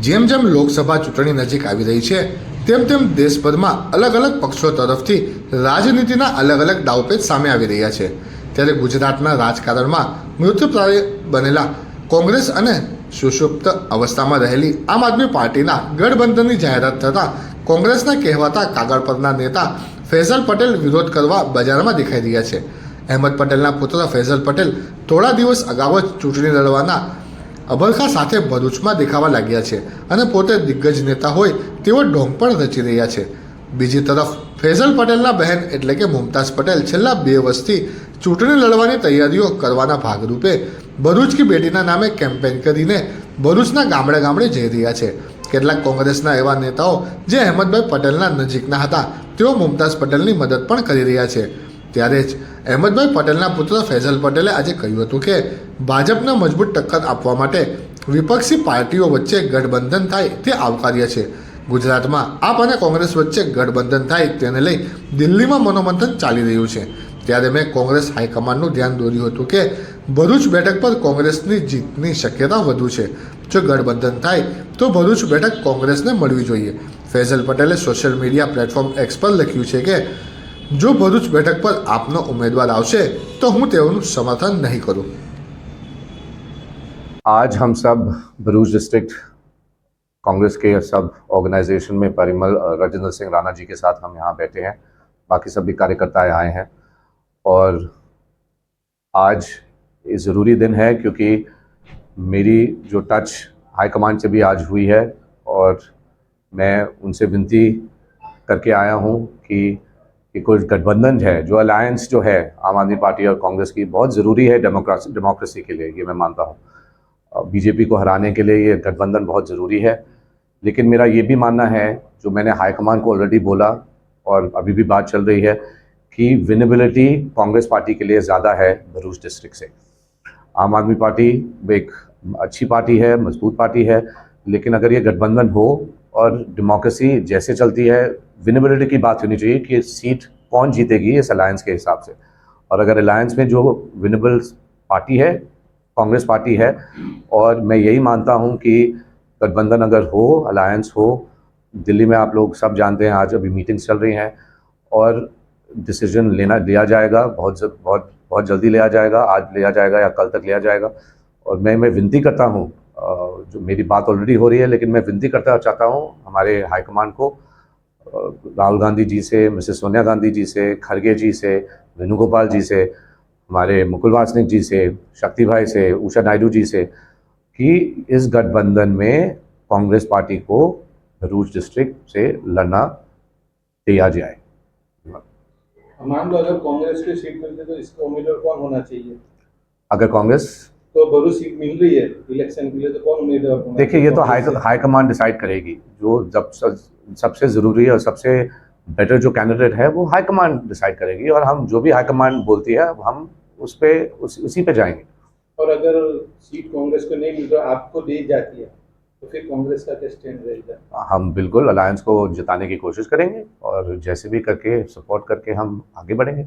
જેમ જેમ લોકસભા ચૂંટણી નજીક આવી રહી છે, તેમ તેમ દેશભરમાં અલગ અલગ પક્ષો તરફથી રાજનીતિના અલગ અલગ દાવપેચ સામે આવી રહ્યા છે. ત્યારે ગુજરાતના રાજકારણમાં મૃત્યુપ્રાય બનેલા કોંગ્રેસ અને સુષુપ્ત અવસ્થામાં રહેલી આમ આદમી પાર્ટીના ગઠબંધનની જાહેરાત થતાં કોંગ્રેસના કહેવાતા કાગળ પરના નેતા ફૈઝલ પટેલ વિરોધ કરવા બજારમાં દેખાઈ રહ્યા છે. અહેમદ પટેલના પુત્ર ફૈઝલ પટેલ થોડા દિવસ અગાઉ જ ચૂંટણી લડવાના અભરખા સાથે ભરૂચમાં દેખાવા લાગ્યા છે અને પોતે દિગ્ગજ નેતા હોય તેવો ઢોંગ પણ રચી રહ્યા છે. બીજી તરફ ફૈઝલ પટેલના બહેન એટલે કે મુમતાઝ પટેલ છેલ્લા બે વર્ષથી ચૂંટણી લડવાની તૈયારીઓ કરવાના ભાગરૂપે ભરૂચ કી બેટીના નામે કેમ્પેન કરીને ભરૂચના ગામડે ગામડે જઈ રહ્યા છે. કેટલાક કોંગ્રેસના એવા નેતાઓ જે અહેમદભાઈ પટેલના નજીકના હતા, તેઓ મુમતાઝ પટેલની મદદ પણ કરી રહ્યા છે. ત્યારે જ અહેમદભાઈ પટેલના પુત્ર ફૈઝલ પટેલે આજે કહ્યું હતું કે ભાજપને મજબૂત ટક્કર આપવા માટે વિપક્ષી પાર્ટીઓ વચ્ચે ગઠબંધન થાય તે આવકાર્ય છે. ગુજરાતમાં આપ અને કોંગ્રેસ વચ્ચે ગઠબંધન થાય તેને લઈ દિલ્હીમાં મનોમંથન ચાલી રહ્યું છે. ત્યારે મેં કોંગ્રેસ હાઈકમાન્ડનું ધ્યાન દોર્યું હતું કે ભરૂચ બેઠક પર કોંગ્રેસની જીતની શક્યતા વધુ છે. જો ગઠબંધન થાય તો ભરૂચ બેઠક કોંગ્રેસને મળવી જોઈએ. ફૈઝલ પટેલે સોશિયલ મીડિયા પ્લેટફોર્મ એક્સ પર લખ્યું છે કે જો ભરૂચ બેઠક પર આપનો ઉમેદવાર આવશે તો હું તેઓનું સમર્થન નહીં કરું आज हम सब भरूच डिस्ट्रिक्ट कांग्रेस के सब ऑर्गेनाइजेशन में परिमल अ, राजेंद्र सिंह राणा जी के साथ हम यहाँ बैठे हैं बाकी सभी कार्यकर्ता आए हैं और आज ये ज़रूरी दिन है क्योंकि मेरी जो टच हाईकमान से भी आज हुई है और मैं उनसे विनती करके आया हूँ कि कि कुछ गठबंधन है, जो अलायंस जो है आम आदमी पार्टी और कांग्रेस की, बहुत ज़रूरी है डेमोक्रेसी डेमोक्रेसी के लिए, ये मैं मानता हूँ। बीजेपी को हराने के लिए ये गठबंधन बहुत ज़रूरी है। लेकिन मेरा ये भी मानना है, जो मैंने हाईकमान को ऑलरेडी बोला, और अभी भी बात चल रही है, कि विनेबिलिटी कांग्रेस पार्टी के लिए ज़्यादा है भरूच डिस्ट्रिक्ट से। आम आदमी पार्टी एक अच्छी पार्टी है, मज़बूत पार्टी है, लेकिन अगर ये गठबंधन हो और डेमोक्रेसी जैसे चलती है विनेबिलिटी की बात होनी चाहिए कि सीट कौन जीतेगी इस अलायंस के हिसाब से। और अगर अलायंस में जो विनेबल पार्टी है, कांग्रेस पार्टी है, और मैं यही मानता हूँ कि गठबंधन अगर हो अलायंस हो, दिल्ली में आप लोग सब जानते हैं, आज अभी मीटिंग्स चल रही हैं, और डिसीज़न लेना, लिया जाएगा, बहुत ज- बहुत बहुत जल्दी लिया जाएगा, आज लिया जाएगा या कल तक लिया जाएगा। और मैं मैं विनती करता हूँ जो मेरी बात ऑलरेडी हो रही है, लेकिन मैं विनती करता चाहता हूँ हमारे हाईकमान को राहुल गांधी जी से मिसेस सोनिया गांधी जी से खड़गे जी से वेणुगोपाल जी से हमारे मुकुल वासनिक जी से शक्ति भाई से उषा नायडू जी से कि इस गठबंधन में कांग्रेस पार्टी को भरूच डिस्ट्रिक्ट से लड़ना दिया जाए। मान लो अगर कांग्रेस की सीट मिलती तो इसका उम्मीदवार कौन होना चाहिए? अगर कांग्रेस तो भरूच सीट मिल रही है इलेक्शन के लिए तो कौन उम्मीदवार देखिए ये तो हाई से? हाईकमान डिसाइड करेगी। जो जब सबसे ज़रूरी और सबसे बेटर जो कैंडिडेट है वो हाई कमांड डिसाइड करेगी और हम जो भी हाई कमांड बोलती है हम उस पर उस, उसी पे जाएँगे। और अगर सीट कांग्रेस को नहीं मिल तो आपको दी जाती है तो फिर कांग्रेस का क्या स्टैंड रहेगा? हम बिल्कुल अलायंस को जिताने की कोशिश करेंगे और जैसे भी करके सपोर्ट करके हम आगे बढ़ेंगे।